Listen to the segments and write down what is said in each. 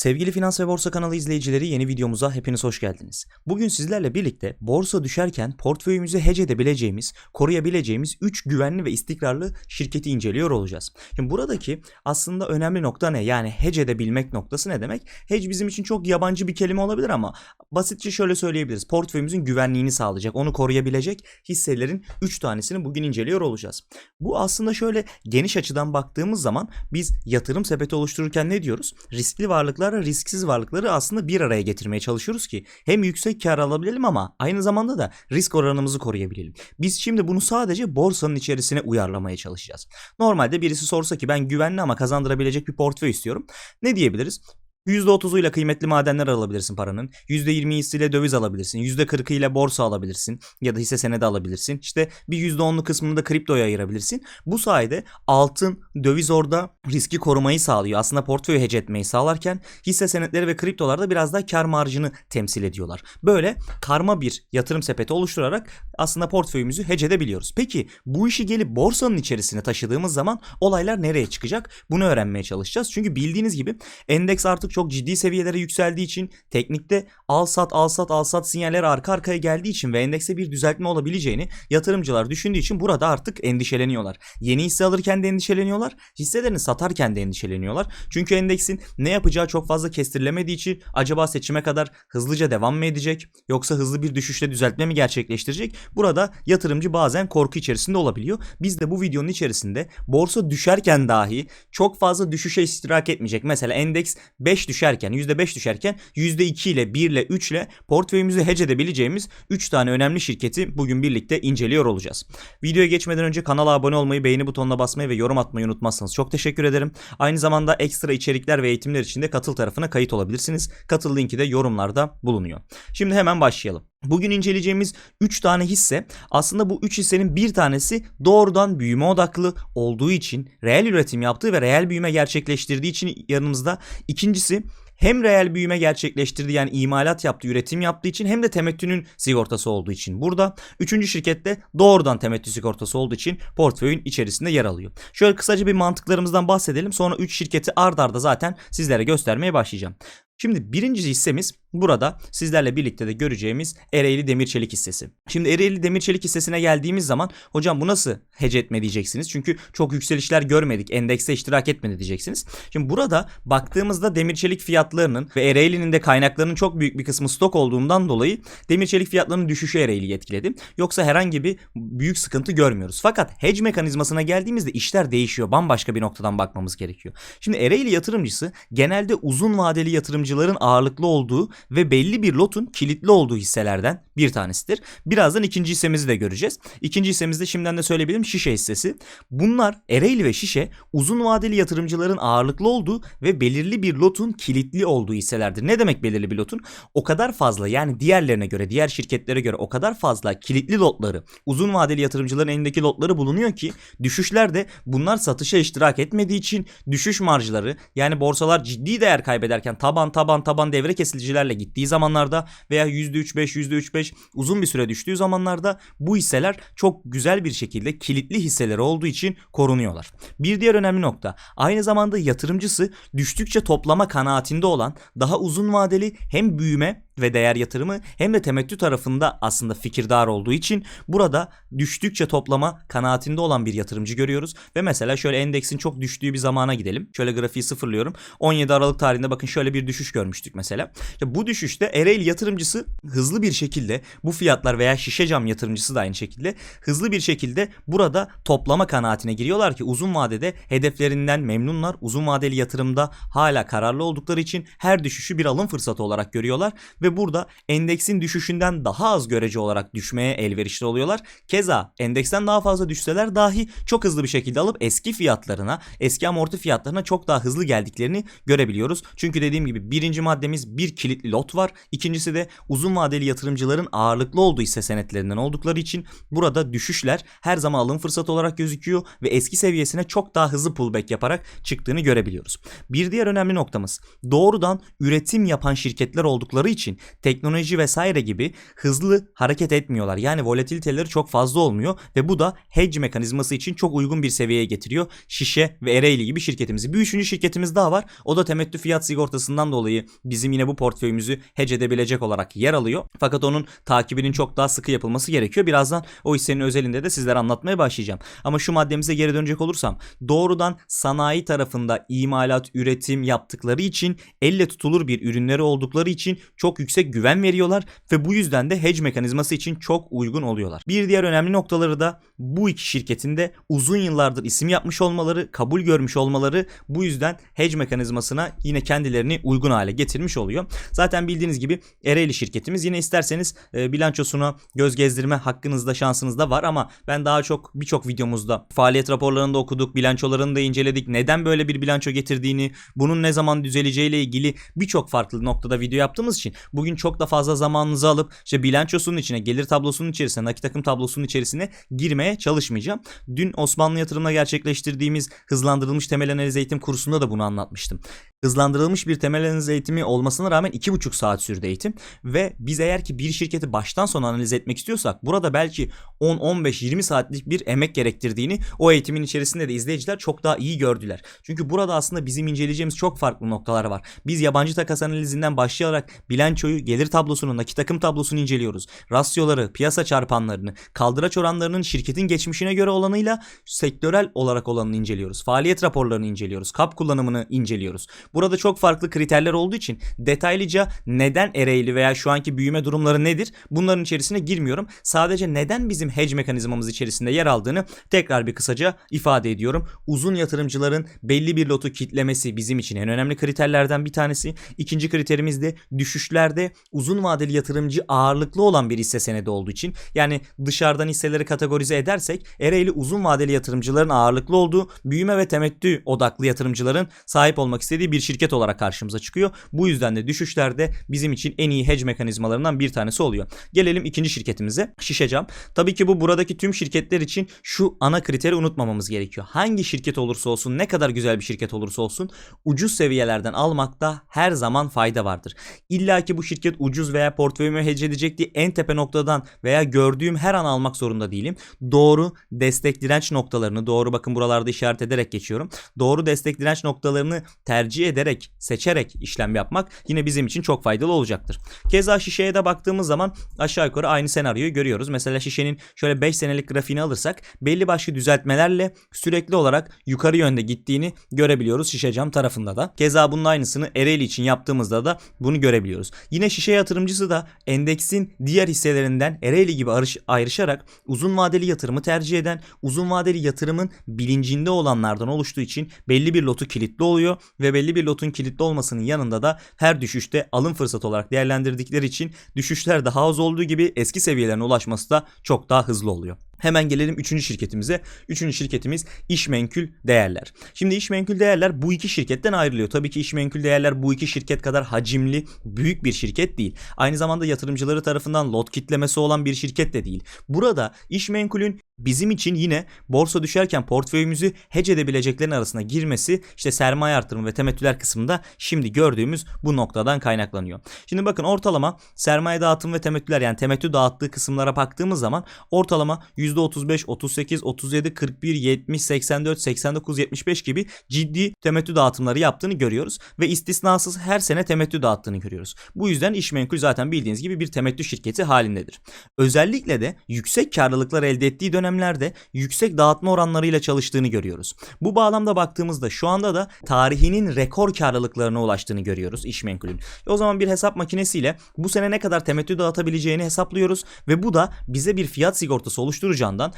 Sevgili Finans ve Borsa kanalı izleyicileri yeni videomuza hepiniz hoş geldiniz. Bugün sizlerle birlikte borsa düşerken portföyümüzü hedge edebileceğimiz, koruyabileceğimiz 3 güvenli ve istikrarlı şirketi inceliyor olacağız. Şimdi buradaki aslında önemli nokta ne? Yani hedge edebilmek noktası ne demek? Hedge bizim için çok yabancı bir kelime olabilir ama basitçe şöyle söyleyebiliriz. Portföyümüzün güvenliğini sağlayacak, onu koruyabilecek hisselerin 3 tanesini bugün inceliyor olacağız. Bu aslında şöyle geniş açıdan baktığımız zaman biz yatırım sepeti oluştururken ne diyoruz? Riskli varlıklarla risksiz varlıkları aslında bir araya getirmeye çalışıyoruz ki hem yüksek kar alabilelim ama aynı zamanda da risk oranımızı koruyabilelim. Biz şimdi bunu sadece borsanın içerisine uyarlamaya çalışacağız. Normalde birisi sorsa ki ben güvenli ama kazandırabilecek bir portföy istiyorum. Ne diyebiliriz? %30'uyla kıymetli madenler alabilirsin paranın. %20'siyle döviz alabilirsin. %40'ıyla borsa alabilirsin. Ya da hisse senedi alabilirsin. İşte bir %10'lu kısmını da kriptoya ayırabilirsin. Bu sayede altın, döviz orada riski korumayı sağlıyor. Aslında portföyü hedge etmeyi sağlarken hisse senetleri ve kriptolarda biraz daha kar marjını temsil ediyorlar. Böyle karma bir yatırım sepeti oluşturarak aslında portföyümüzü hedge edebiliyoruz. Peki bu işi gelip borsanın içerisine taşıdığımız zaman olaylar nereye çıkacak? Bunu öğrenmeye çalışacağız. Çünkü bildiğiniz gibi endeks artık çok ciddi seviyelere yükseldiği için teknikte al sat al sat al sat sinyalleri arka arkaya geldiği için ve endekse bir düzeltme olabileceğini yatırımcılar düşündüğü için burada artık endişeleniyorlar. Yeni hisse alırken de endişeleniyorlar. Hisselerini satarken de endişeleniyorlar. Çünkü endeksin ne yapacağı çok fazla kestirilemediği için acaba seçime kadar hızlıca devam mı edecek yoksa hızlı bir düşüşle düzeltme mi gerçekleştirecek? Burada yatırımcı bazen korku içerisinde olabiliyor. Biz de bu videonun içerisinde borsa düşerken dahi çok fazla düşüşe iştirak etmeyecek. Mesela endeks 5 düşerken %5 düşerken %2 ile 1 ile 3 ile portföyümüzü hedge edebileceğimiz 3 tane önemli şirketi bugün birlikte inceliyor olacağız. Videoya geçmeden önce kanala abone olmayı, beğeni butonuna basmayı ve yorum atmayı unutmazsanız çok teşekkür ederim. Aynı zamanda ekstra içerikler ve eğitimler için de katıl tarafına kayıt olabilirsiniz. Katıl linki de yorumlarda bulunuyor. Şimdi hemen başlayalım. Bugün inceleyeceğimiz 3 tane hisse aslında bu 3 hissenin bir tanesi doğrudan büyüme odaklı olduğu için reel üretim yaptığı ve reel büyüme gerçekleştirdiği için yanımızda. İkincisi hem reel büyüme gerçekleştirdiği yani imalat yaptığı, üretim yaptığı için hem de temettünün sigortası olduğu için burada. Üçüncü şirkette doğrudan temettü sigortası olduğu için portföyün içerisinde yer alıyor. Şöyle kısaca bir mantıklarımızdan bahsedelim. Sonra 3 şirketi ard arda zaten sizlere göstermeye başlayacağım. Şimdi birinci hissemiz burada sizlerle birlikte de göreceğimiz Ereğli Demir Çelik hissesi. Şimdi Ereğli Demir Çelik hissesine geldiğimiz zaman hocam bu nasıl hece etme diyeceksiniz. Çünkü çok yükselişler görmedik. Endekse iştirak etmedi diyeceksiniz. Şimdi burada baktığımızda demir çelik fiyatlarının ve Ereğli'nin de kaynaklarının çok büyük bir kısmı stok olduğundan dolayı demir çelik fiyatlarının düşüşü Ereğli'yi etkiledi. Yoksa herhangi bir büyük sıkıntı görmüyoruz. Fakat hedge mekanizmasına geldiğimizde işler değişiyor. Bambaşka bir noktadan bakmamız gerekiyor. Şimdi Ereğli yatırımcısı genelde uzun vadeli yatırımcıların ağırlıklı olduğu ve belli bir lotun kilitli olduğu hisselerden bir tanesidir. Birazdan ikinci hissemizi de göreceğiz. İkinci hissemizde şimdiden de söyleyebilirim Şişe hissesi. Bunlar Ereğli ve Şişe uzun vadeli yatırımcıların ağırlıklı olduğu ve belirli bir lotun kilitli olduğu hisselerdir. Ne demek belirli bir lotun? O kadar fazla yani diğerlerine göre, diğer şirketlere göre o kadar fazla kilitli lotları, uzun vadeli yatırımcıların elindeki lotları bulunuyor ki düşüşlerde bunlar satışa iştirak etmediği için düşüş marjları yani borsalar ciddi değer kaybederken taban taban taban devre kesilicilerle gittiği zamanlarda veya %3-5 %3-5 uzun bir süre düştüğü zamanlarda bu hisseler çok güzel bir şekilde kilitli hisseleri olduğu için korunuyorlar. Bir diğer önemli nokta aynı zamanda yatırımcısı düştükçe toplama kanaatinde olan daha uzun vadeli hem büyüme ve değer yatırımı hem de temettü tarafında aslında fikirdar olduğu için burada düştükçe toplama kanaatinde olan bir yatırımcı görüyoruz. Ve mesela şöyle endeksin çok düştüğü bir zamana gidelim. Şöyle grafiği sıfırlıyorum. 17 Aralık tarihinde bakın şöyle bir düşüş görmüştük mesela. İşte bu düşüşte Ereğli yatırımcısı hızlı bir şekilde bu fiyatlar veya şişe cam yatırımcısı da aynı şekilde hızlı bir şekilde burada toplama kanaatine giriyorlar ki uzun vadede hedeflerinden memnunlar. Uzun vadeli yatırımda hala kararlı oldukları için her düşüşü bir alım fırsatı olarak görüyorlar ve burada endeksin düşüşünden daha az görece olarak düşmeye elverişli oluyorlar. Keza endeksten daha fazla düşseler dahi çok hızlı bir şekilde alıp eski fiyatlarına, eski amorti fiyatlarına çok daha hızlı geldiklerini görebiliyoruz. Çünkü dediğim gibi birinci maddemiz bir kilitli lot var. İkincisi de uzun vadeli yatırımcıların ağırlıklı olduğu hisse senetlerinden oldukları için burada düşüşler her zaman alım fırsatı olarak gözüküyor ve eski seviyesine çok daha hızlı pullback yaparak çıktığını görebiliyoruz. Bir diğer önemli noktamız doğrudan üretim yapan şirketler oldukları için için teknoloji vesaire gibi hızlı hareket etmiyorlar. Yani volatiliteleri çok fazla olmuyor ve bu da hedge mekanizması için çok uygun bir seviyeye getiriyor. Şişe ve Ereğli gibi şirketimizi. Bir üçüncü şirketimiz daha var. O da temettü fiyat sigortasından dolayı bizim yine bu portföyümüzü hedge edebilecek olarak yer alıyor. Fakat onun takibinin çok daha sıkı yapılması gerekiyor. Birazdan o hissenin özelinde de sizlere anlatmaya başlayacağım. Ama şu maddemize geri dönecek olursam doğrudan sanayi tarafında imalat, üretim yaptıkları için elle tutulur bir ürünleri oldukları için çok yüksek güven veriyorlar ve bu yüzden de hedge mekanizması için çok uygun oluyorlar. Bir diğer önemli noktaları da bu iki şirketin de uzun yıllardır isim yapmış olmaları, kabul görmüş olmaları bu yüzden hedge mekanizmasına yine kendilerini uygun hale getirmiş oluyor. Zaten bildiğiniz gibi Ereğli şirketimiz yine isterseniz e, bilançosuna göz gezdirme hakkınızda şansınız da var ama ben daha çok birçok videomuzda faaliyet raporlarını da okuduk, bilançolarını da inceledik. Neden böyle bir bilanço getirdiğini, bunun ne zaman düzeleceğiyle ilgili birçok farklı noktada video yaptığımız için bugün çok da fazla zamanınızı alıp işte bilançosunun içine, gelir tablosunun içerisine, nakit akım tablosunun içerisine girmeye çalışmayacağım. Dün Osmanlı yatırımla gerçekleştirdiğimiz hızlandırılmış temel analiz eğitim kursunda da bunu anlatmıştım. Hızlandırılmış bir temel analiz eğitimi olmasına rağmen 2,5 saat sürdü eğitim ve biz eğer ki bir şirketi baştan sona analiz etmek istiyorsak burada belki 10 15 20 saatlik bir emek gerektirdiğini o eğitimin içerisinde de izleyiciler çok daha iyi gördüler. Çünkü burada aslında bizim inceleyeceğimiz çok farklı noktalar var. Biz yabancı takas analizinden başlayarak bilançoyu, gelir tablosunu, nakit akım tablosunu inceliyoruz. Rasyoları, piyasa çarpanlarını, kaldıraç oranlarının şirketin geçmişine göre olanıyla sektörel olarak olanını inceliyoruz. Faaliyet raporlarını inceliyoruz. Kap kullanımını inceliyoruz. Burada çok farklı kriterler olduğu için detaylıca neden Ereğli veya şu anki büyüme durumları nedir? Bunların içerisine girmiyorum. Sadece neden bizim hedge mekanizmamız içerisinde yer aldığını tekrar bir kısaca ifade ediyorum. Uzun yatırımcıların belli bir lotu kitlemesi bizim için en önemli kriterlerden bir tanesi. İkinci kriterimiz de düşüşlerde uzun vadeli yatırımcı ağırlıklı olan bir hisse senedi olduğu için. Yani dışarıdan hisseleri kategorize edersek Ereğli uzun vadeli yatırımcıların ağırlıklı olduğu büyüme ve temettü odaklı yatırımcıların sahip olmak istediği bir şirket olarak karşımıza çıkıyor. Bu yüzden de düşüşlerde bizim için en iyi hedge mekanizmalarından bir tanesi oluyor. Gelelim ikinci şirketimize. Şişecam. Tabii ki bu buradaki tüm şirketler için şu ana kriteri unutmamamız gerekiyor. Hangi şirket olursa olsun, ne kadar güzel bir şirket olursa olsun ucuz seviyelerden almakta her zaman fayda vardır. İlla ki bu şirket ucuz veya portföyümü hedge edecek diye en tepe noktadan veya gördüğüm her an almak zorunda değilim. Doğru destek direnç noktalarını, doğru bakın buralarda işaret ederek geçiyorum. Doğru destek direnç noktalarını tercih ederek, seçerek işlem yapmak yine bizim için çok faydalı olacaktır. Keza şişeye de baktığımız zaman aşağı yukarı aynı senaryoyu görüyoruz. Mesela şişenin şöyle 5 senelik grafiğini alırsak belli başlı düzeltmelerle sürekli olarak yukarı yönde gittiğini görebiliyoruz şişe cam tarafında da. Keza bunun aynısını Ereğli için yaptığımızda da bunu görebiliyoruz. Yine şişe yatırımcısı da endeksin diğer hisselerinden Ereğli gibi ayrışarak uzun vadeli yatırımı tercih eden, uzun vadeli yatırımın bilincinde olanlardan oluştuğu için belli bir lotu kilitli oluyor ve belli bir lotun kilitli olmasının yanında da her düşüşte alım fırsatı olarak değerlendirdikleri için düşüşler daha az olduğu gibi eski seviyelerine ulaşması da çok daha hızlı oluyor. Hemen gelelim üçüncü şirketimize. Üçüncü şirketimiz İşmenkül Değerler. Şimdi İşmenkül Değerler bu iki şirketten ayrılıyor. Tabii ki İşmenkül Değerler bu iki şirket kadar hacimli, büyük bir şirket değil. Aynı zamanda yatırımcıları tarafından lot kitlemesi olan bir şirket de değil. Burada İşmenkul'ün bizim için yine borsa düşerken portföyümüzü hedge edebileceklerin arasına girmesi işte sermaye artırımı ve temettüler kısmında şimdi gördüğümüz bu noktadan kaynaklanıyor. Şimdi bakın ortalama sermaye dağıtım ve temettüler yani temettü dağıttığı kısımlara baktığımız zaman ortalama %35, 38, 37, 41, 70, 84, 89, 75 gibi ciddi temettü dağıtımları yaptığını görüyoruz ve istisnasız her sene temettü dağıttığını görüyoruz. Bu yüzden İşmenkul zaten bildiğiniz gibi bir temettü şirketi halindedir. Özellikle de yüksek karlılıklar elde ettiği dönemlerde yüksek dağıtma oranlarıyla çalıştığını görüyoruz. Bu bağlamda baktığımızda şu anda da tarihinin rekor karlılıklarına ulaştığını görüyoruz İşmenkul'ün. O zaman bir hesap makinesiyle bu sene ne kadar temettü dağıtabileceğini hesaplıyoruz ve bu da bize bir fiyat sigortası oluşturacağından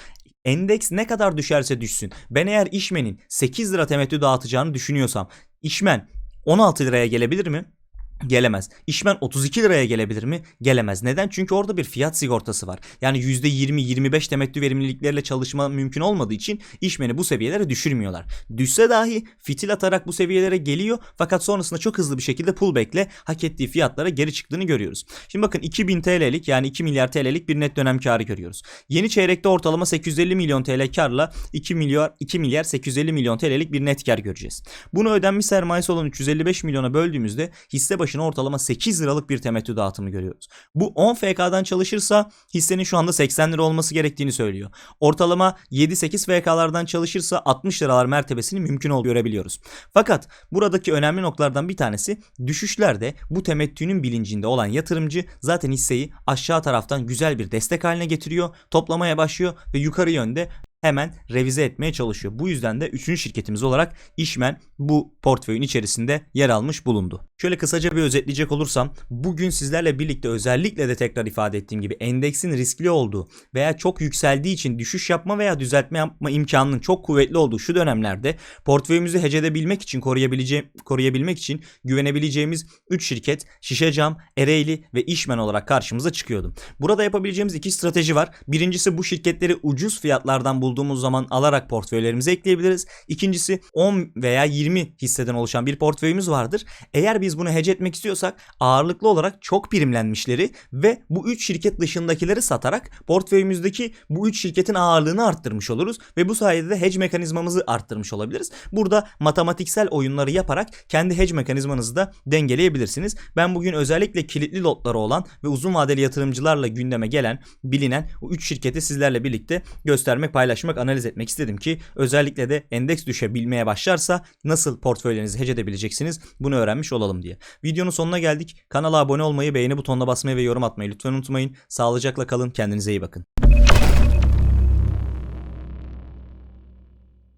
endeks ne kadar düşerse düşsün. Ben eğer işmenin 8 lira temettü dağıtacağını düşünüyorsam işmen 16 liraya gelebilir mi? Gelemez. İşmen 32 liraya gelebilir mi? Gelemez. Neden? Çünkü orada bir fiyat sigortası var. Yani %20-25 temettü verimliliklerle çalışma mümkün olmadığı için işmeni bu seviyelere düşürmüyorlar. Düşse dahi fitil atarak bu seviyelere geliyor fakat sonrasında çok hızlı bir şekilde pullback'le hak ettiği fiyatlara geri çıktığını görüyoruz. Şimdi bakın 2000 TL'lik yani 2 milyar TL'lik bir net dönem karı görüyoruz. Yeni çeyrekte ortalama 850 milyon TL karla 2 milyar 2 milyar 850 milyon TL'lik bir net kar göreceğiz. Bunu ödenmiş sermayesi olan 355 milyona böldüğümüzde hisse başı başına ortalama 8 liralık bir temettü dağıtımı görüyoruz. Bu 10 FK'dan çalışırsa hissenin şu anda 80 lira olması gerektiğini söylüyor. Ortalama 7-8 FK'lardan çalışırsa 60 liralar mertebesini mümkün olduğunu görebiliyoruz. Fakat buradaki önemli noktalardan bir tanesi düşüşlerde bu temettünün bilincinde olan yatırımcı zaten hisseyi aşağı taraftan güzel bir destek haline getiriyor, toplamaya başlıyor ve yukarı yönde hemen revize etmeye çalışıyor. Bu yüzden de üçüncü şirketimiz olarak İşmen bu portföyün içerisinde yer almış bulundu. Şöyle kısaca bir özetleyecek olursam bugün sizlerle birlikte özellikle de tekrar ifade ettiğim gibi endeksin riskli olduğu veya çok yükseldiği için düşüş yapma veya düzeltme yapma imkanının çok kuvvetli olduğu şu dönemlerde portföyümüzü hecedebilmek için koruyabileceğim koruyabilmek için güvenebileceğimiz 3 şirket Şişecam, Ereğli ve İşmen olarak karşımıza çıkıyordu. Burada yapabileceğimiz iki strateji var. Birincisi bu şirketleri ucuz fiyatlardan bulduğumuz zaman alarak portföylerimize ekleyebiliriz. İkincisi 10 veya 20 hisseden oluşan bir portföyümüz vardır. Eğer biz bunu hece etmek istiyorsak ağırlıklı olarak çok primlenmişleri ve bu 3 şirket dışındakileri satarak portföyümüzdeki bu 3 şirketin ağırlığını arttırmış oluruz ve bu sayede de hedge mekanizmamızı arttırmış olabiliriz. Burada matematiksel oyunları yaparak kendi hedge mekanizmanızı da dengeleyebilirsiniz. Ben bugün özellikle kilitli lotları olan ve uzun vadeli yatırımcılarla gündeme gelen bilinen o 3 şirketi sizlerle birlikte göstermek, paylaşmak, analiz etmek istedim ki özellikle de endeks düşebilmeye başlarsa nasıl portföylerinizi hece edebileceksiniz bunu öğrenmiş olalım diye. Videonun sonuna geldik. Kanala abone olmayı, beğeni butonuna basmayı ve yorum atmayı lütfen unutmayın. Sağlıcakla kalın, kendinize iyi bakın.